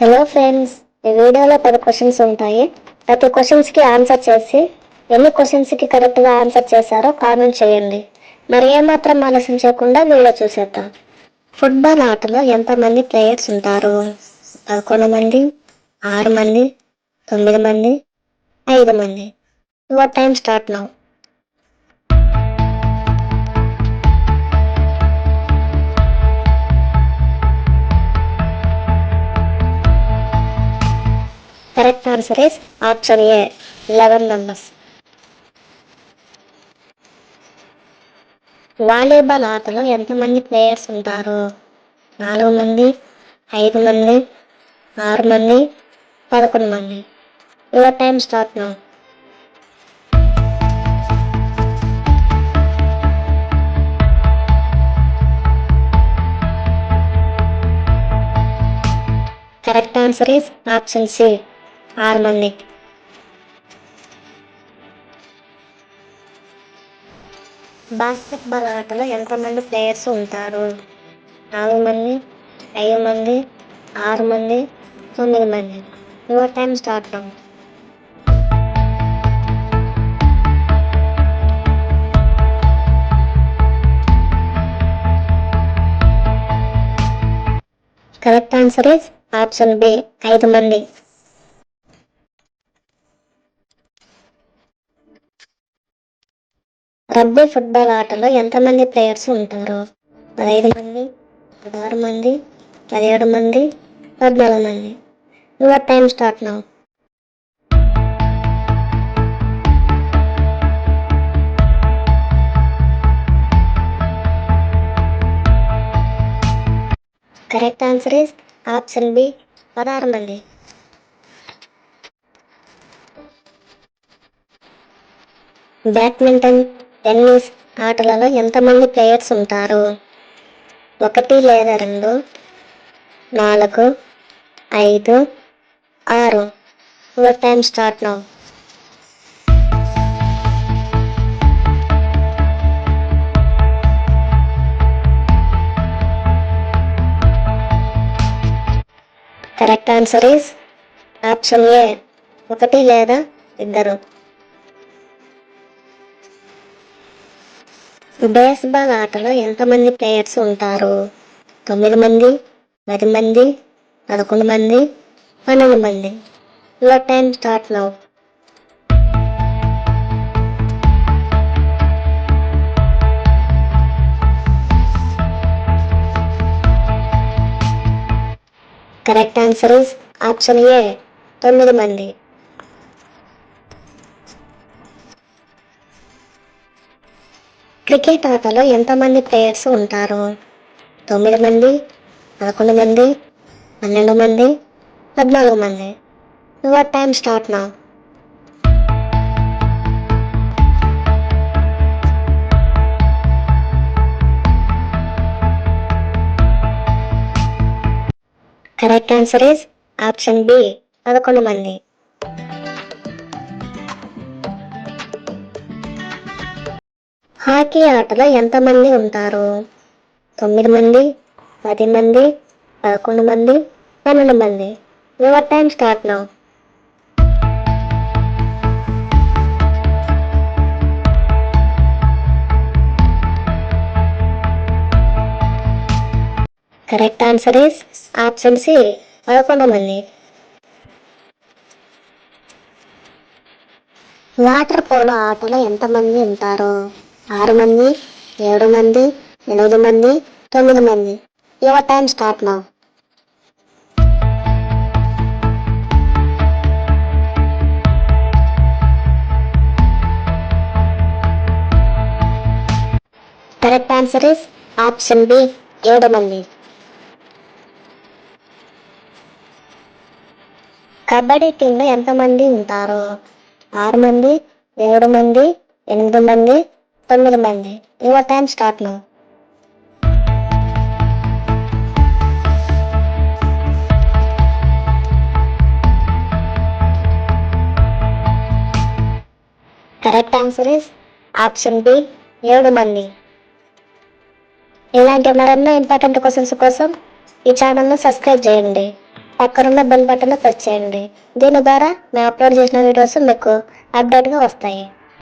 Hello friends ఈ వీడియోలో పది క్వశ్చన్స్ ఉంటాయి. ప్రతి క్వశ్చన్స్కి ఆన్సర్ చేసి ఎన్ని క్వశ్చన్స్కి కరెక్ట్గా ఆన్సర్ చేశారో కామెంట్ చేయండి. మరి ఏమాత్రం ఆలస్యం చేయకుండా వీడియో చూసేద్దాం. ఫుట్బాల్ ఆటలో ఎంతమంది ప్లేయర్స్ ఉంటారు? పదకొండు మంది ఆరు మంది తొమ్మిది మంది ఐదు మంది. Your time start now correct answer is option A eleven members. Volleyball ఆటలో ఎంతమంది ప్లేయర్స్ ఉంటారు? నాలుగు మంది ఐదు మంది ఆరు మంది పదకొండు మంది. Your time start now correct answer is option C ఆరు మంది. బాస్కెట్బాల్ ఆటలో ఎంతమంది ప్లేయర్స్ ఉంటారు? నాలుగు మంది ఐదు మంది ఆరు మంది తొమ్మిది మంది. Your time start now correct answer is option B ఐదు మంది. రబ్బీ ఫుట్బాల్ ఆటలో ఎంతమంది ప్లేయర్స్ ఉంటారు? పదహైదు మంది పదహారు మంది పదిహేడు మంది పద్నాలుగు మంది. Your time start now correct answer is option B పదహారు మంది. బ్యాడ్మింటన్ టెన్నిస్ ఆటలలో ఎంతమంది ప్లేయర్స్ ఉంటారు? ఒకటి లేదా రెండు? నాలుగు? ఐదు? ఆరు? Your time start now correct answer is option A ఒకటి లేదా ఇద్దరు. బేస్బాల్ ఆటలో ఎంతమంది ప్లేయర్స్ ఉంటారు? తొమ్మిది మంది పది మంది పదకొండు మంది పన్నెండు మంది. Your time start now correct answer is option A తొమ్మిది మంది. క్రికెట్ ఆటలో ఎంతమంది ప్లేయర్స్ ఉంటారు? తొమ్మిది మంది పదకొండు మంది పన్నెండు మంది పద్నాలుగు మంది. Your time start now. Correct answer is option B పదకొండు మంది. హాకీ ఆటలో ఎంతమంది ఉంటారు? తొమ్మిది మంది పది మంది పదకొండు మంది పన్నెండు మంది. Your time start now correct answer is option C పదకొండు మంది. వాటర్ పోలో ఆటలో ఎంతమంది ఉంటారు? ఆరు మంది ఏడు మంది ఎనిమిది మంది తొమ్మిది మంది. Your time start now correct answer is option B ఏడు మంది. కబడ్డీ టీంలో ఎంతమంది ఉంటారు? ఆరు మంది ఏడు మంది ఎనిమిది మంది తొమ్మిది మంది. Your time start now correct answer is option B ఏడు మంది. ఇలాంటి మరెన్నో ఇంపార్టెంట్ క్వశ్చన్స్ కోసం ఈ ఛానల్ను సబ్స్క్రైబ్ చేయండి. పక్కనున్న బెల్ బటన్ ప్రెస్ చేయండి. దీని ద్వారా మేము అప్లోడ్ చేసిన వీడియోస్ మీకు అప్డేట్గా వస్తాయి.